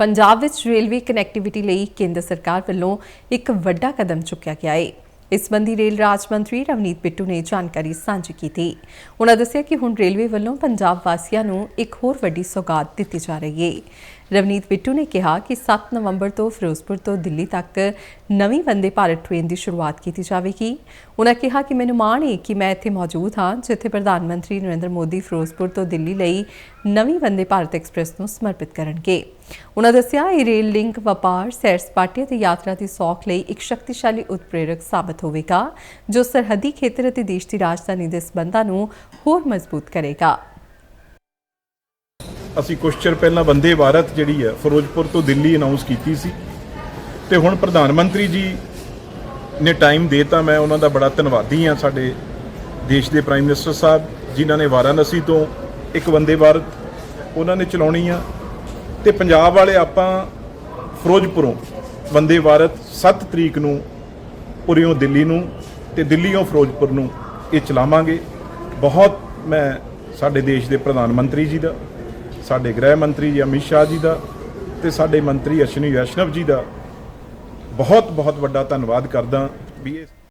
ਪੰਜਾਬ ਵਿੱਚ railway connectivity ਲਈ ਕੇਂਦਰ ਸਰਕਾਰ ਵੱਲੋਂ ਇੱਕ ਵੱਡਾ ਕਦਮ ਚੁੱਕਿਆ ਗਿਆ ਹੈ ਇਸ ਸੰਬੰਧੀ ਰੇਲ ਰਾਜ ਮੰਤਰੀ ਰਵਨੀਤ ਬਿੱਟੂ ਨੇ ਜਾਣਕਾਰੀ ਸਾਂਝੀ ਕੀਤੀ। ਉਹਨਾਂ ਦੱਸਿਆ ਕਿ ਹੁਣ ਰੇਲਵੇ ਵੱਲੋਂ ਪੰਜਾਬ ਵਾਸੀਆਂ ਨੂੰ ਇੱਕ ਹੋਰ ਵੱਡੀ ਸੌਗਾਤ ਦਿੱਤੀ ਜਾ ਰਹੀ ਹੈ ਰਵਨੀਤ ਬਿੱਟੂ ਨੇ ਕਿਹਾ ਕਿ 7 ਨਵੰਬਰ ਤੋਂ ਫਿਰੋਜ਼ਪੁਰ ਤੋਂ ਦਿੱਲੀ ਤੱਕ ਨਵੀਂ ਵੰਦੇ ਭਾਰਤ ਟ੍ਰੇਨ ਦੀ ਸ਼ੁਰੂਆਤ ਕੀਤੀ ਜਾਵੇਗੀ। ਉਹਨਾਂ ਕਿਹਾ ਕਿ ਮੈਨੂੰ ਮਾਣ ਹੈ ਕਿ ਮੈਂ ਇੱਥੇ ਮੌਜੂਦ ਹਾਂ, ਜਿੱਥੇ ਪ੍ਰਧਾਨ ਮੰਤਰੀ ਨਰਿੰਦਰ ਮੋਦੀ ਫਿਰੋਜ਼ਪੁਰ ਤੋਂ ਦਿੱਲੀ ਲਈ ਨਵੀਂ ਵੰਦੇ ਭਾਰਤ ਐਕਸਪ੍ਰੈਸ ਨੂੰ ਸਮਰਪਿਤ ਕਰਨਗੇ। ਉਹਨਾਂ ਦੱਸਿਆ, ਇਹ ਰੇਲ ਲਿੰਕ, ਵਪਾਰ, ਸੈਰ ਸਪਾਟੇ ਅਤੇ ਯਾਤਰਾ ਦੀ ਸੌਖ ਲਈ ਇੱਕ ਸ਼ਕਤੀਸ਼ਾਲੀ ਉਤਪ੍ਰੇਰਕ ਸਾਬਤ ਹੋਵੇਗਾ, ਜੋ ਸਰਹੱਦੀ ਖੇਤਰ ਅਤੇ ਦੇਸ਼ ਦੀ ਰਾਜਧਾਨੀ ਦੇ ਸਬੰਧਾਂ ਨੂੰ ਹੋਰ ਮਜ਼ਬੂਤ ਕਰੇਗਾ। ਅਸੀਂ ਕੁਝ ਚਿਰ ਪਹਿਲਾਂ ਵੰਦੇ ਭਾਰਤ ਜਿਹੜੀ ਹੈ ਫਿਰੋਜ਼ਪੁਰ ਤੋਂ ਦਿੱਲੀ ਅਨਾਉਂਸ ਕੀਤੀ ਸੀ। ਤੇ ਹੁਣ ਪ੍ਰਧਾਨ ਮੰਤਰੀ ਜੀ ਨੇ ਟਾਈਮ ਦੇਤਾ, ਮੈਂ ਉਹਨਾਂ ਦਾ ਬੜਾ ਧੰਨਵਾਦੀ ਹਾਂ ਸਾਡੇ ਦੇਸ਼ ਦੇ ਪ੍ਰਾਈਮ ਮਿਨਿਸਟਰ ਸਾਹਿਬ, ਜਿਨ੍ਹਾਂ ਨੇ ਵਾਰਾਣਸੀ ਤੋਂ ਇੱਕ ਵੰਦੇ ਭਾਰਤ ਉਹਨਾਂ ਨੇ ਚਲਾਉਣੀ ਆ। ਤੇ ਪੰਜਾਬ ਵਾਲੇ ਆਪਾਂ ਫਿਰੋਜ਼ਪੁਰੋਂ ਵੰਦੇ ਭਾਰਤ 7 ਤਰੀਕ ਨੂੰ ਉਰਿਓਂ ਦਿੱਲੀ ਨੂੰ ਤੇ ਦਿੱਲੀੋਂ ਫਿਰੋਜ਼ਪੁਰ ਨੂੰ ਇਹ ਚਲਾਵਾਂਗੇ। ਬਹੁਤ ਮੈਂ ਸਾਡੇ ਦੇਸ਼ ਦੇ ਪ੍ਰਧਾਨ ਮੰਤਰੀ ਜੀ ਦਾ ਸਾਡੇ ਗ੍ਰਹਿ ਮੰਤਰੀ ਜੀ ਅਮਿਤ ਸ਼ਾਹ ਜੀ ਦਾ ਤੇ ਸਾਡੇ ਮੰਤਰੀ ਅਸ਼ਵਨੀ ਵੈਸ਼ਨਵ ਜੀ ਦਾ ਬਹੁਤ ਬਹੁਤ ਵੱਡਾ ਧੰਨਵਾਦ ਕਰਦਾ ਵੀ ਇਹ